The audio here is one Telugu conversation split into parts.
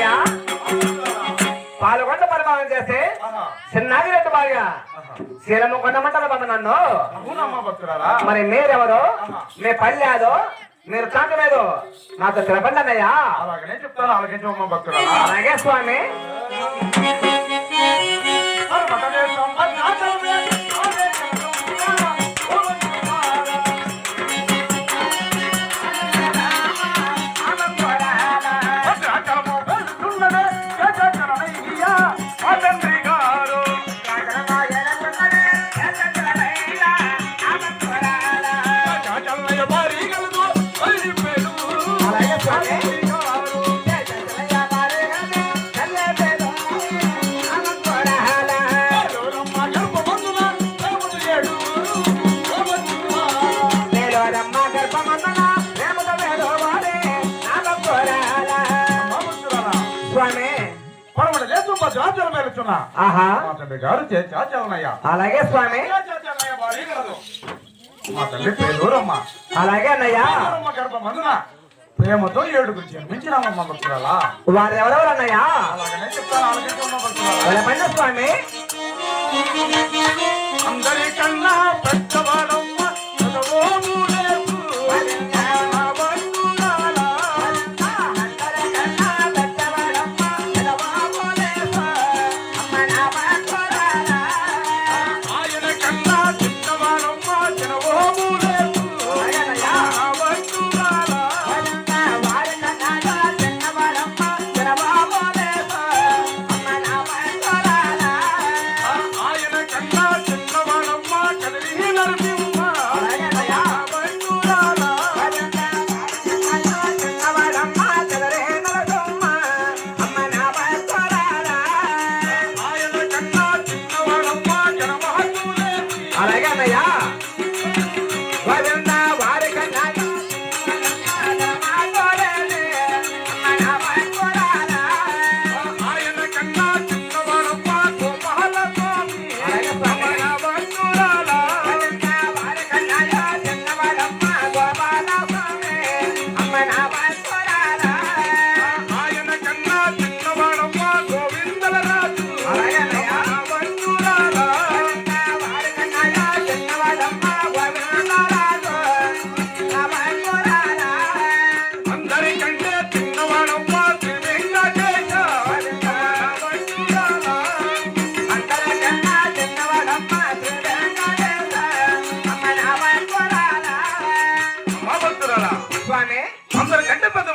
అయ్యా పాలకొండ పరిమాణం చేస్తే చిన్నాగిరెడ్డి భార్య శీలము కొండమంటారు బాబు నన్ను. మరి మీరెవరు? మీ పల్లెదో మీరు కాకలేదు నాకు తెలపండి అన్నయ్యా. చెప్తాను అలాగే స్వామి. స్వామి ఆహా. మా తండ్రి గారు చేచాచలనయ్యా అలాగే స్వామి. మా తండ్రి పేదూరమ్మ అలాగే అన్నయ్యా. గర్భమందున ప్రేమతో ఏడుగురు జన్మించినామమ్మ భక్తురాలా. వారు ఎవరెవరు అన్నయ్యా? అలాగనే చెప్తాను ఆలోచించమ్మ భక్తురాలా. స్వామి. అందరికన్నా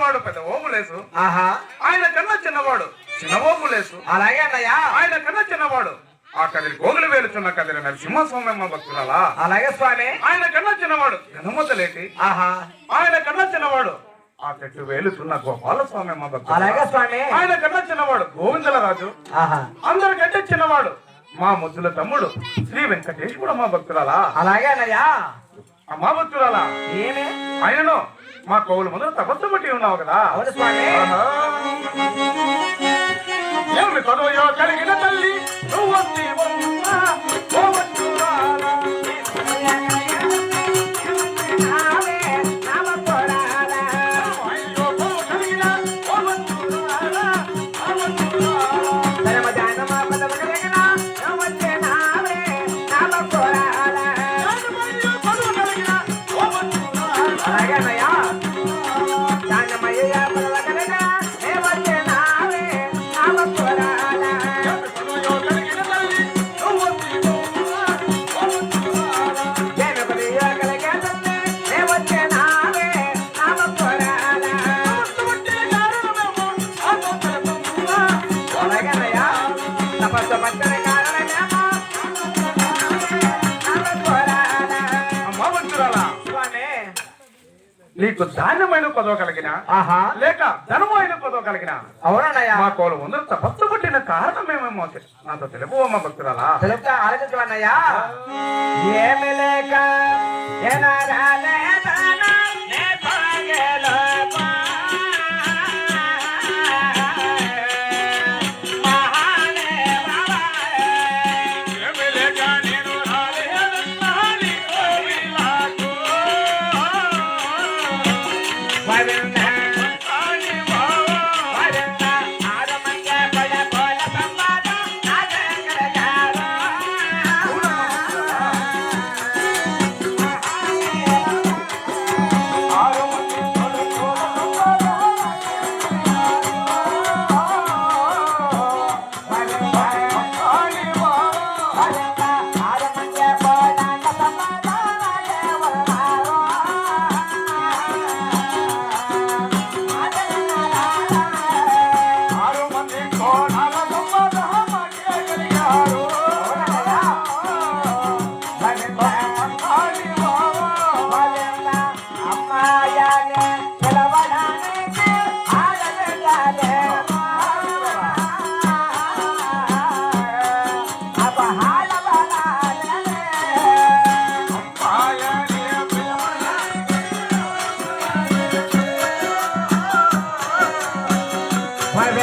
పెద్దవాడు పెద్ద ఓములేసు ఆహా. ఆయన కన్నా చిన్నవాడు. చిన్న ఓములేసు అలాగే అన్నయ్యా. ఆయన కన్నా చిన్నవాడు. ఆ కదిరి గోగులు వేలుచున్న కదిరి నరసింహస్వామి భక్తురాలా. అలాగే స్వామి. ఆయన కన్నా చిన్నవాడు. గణమతలేటి ఆహా. ఆయన కన్నా చిన్నవాడు. ఆ చెట్టు వేలుచున్న గోపాల స్వామి అమ్మ భక్తురాలా. అలాగే స్వామి. ఆయన కన్నా చిన్నవాడు గోవిందల రాజు ఆహా. అందరికంటే చిన్నవాడు. మా ముద్దుల తమ్ముడు శ్రీ వెంకటేశ్వర మా భక్తురాలా. అలాగే అన్నయ్యా. మా భక్తురాలా. ఏమి? ఆయనను మా కౌలు ముందు తపస్సు పట్టి ఉన్నావు కదా అవును స్వామి ఆహా. ఏమి చదువు కలిగిన తల్లి నువ్వొత్తివమ్మా, ఓ భక్తురాలా. అయ్యో నీకు ధాన్యమైన పదవ కలిగిన ఆహా. లేక ధనమైన పదవ కలిగిన అవునన్నయ్యా. మా కోలు ముందు తపస్సు పుట్టిన కారణమేమేమో తె- నాతో తెలుపు అమ్మ భక్తురాలా. తెలుపుతా ఆలోచించమన్నయ్యా ఏమి లేక na na.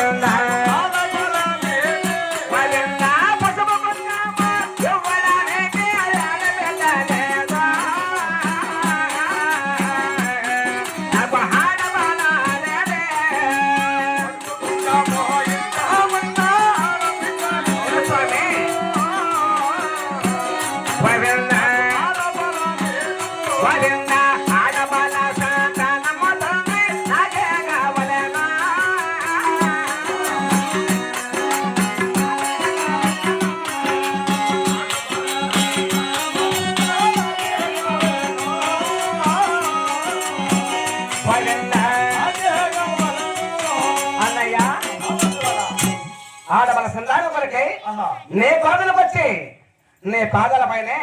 I ఆడవాళ్ళ సంతానం కొరకై నీ పాదలు బట్టి నీ పాదాల పైనే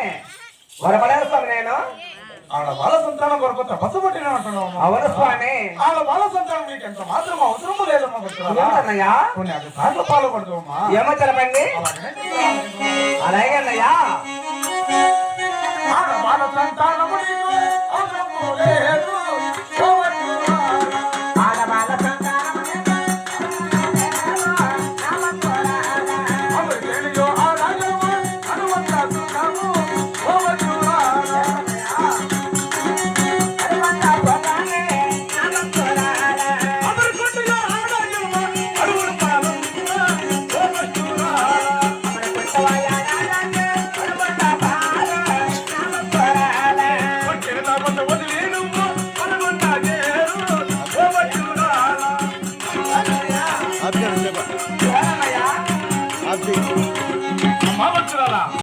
వరపడేరు స్వామి నేను. ఆడ బాల సంతానం కొరకు తపస్సు పట్టిన అంటున్నావు అవును స్వామి. ఆడ బాల సంతానం నీకు ఎంత మాత్రం అవసరము లేదమ్మా కొన్ని అది సార్లు పాల్పడతావమ్మా ఏమో తెలపండి. అలాగే అన్నయ్యా. ఆడ సంతానము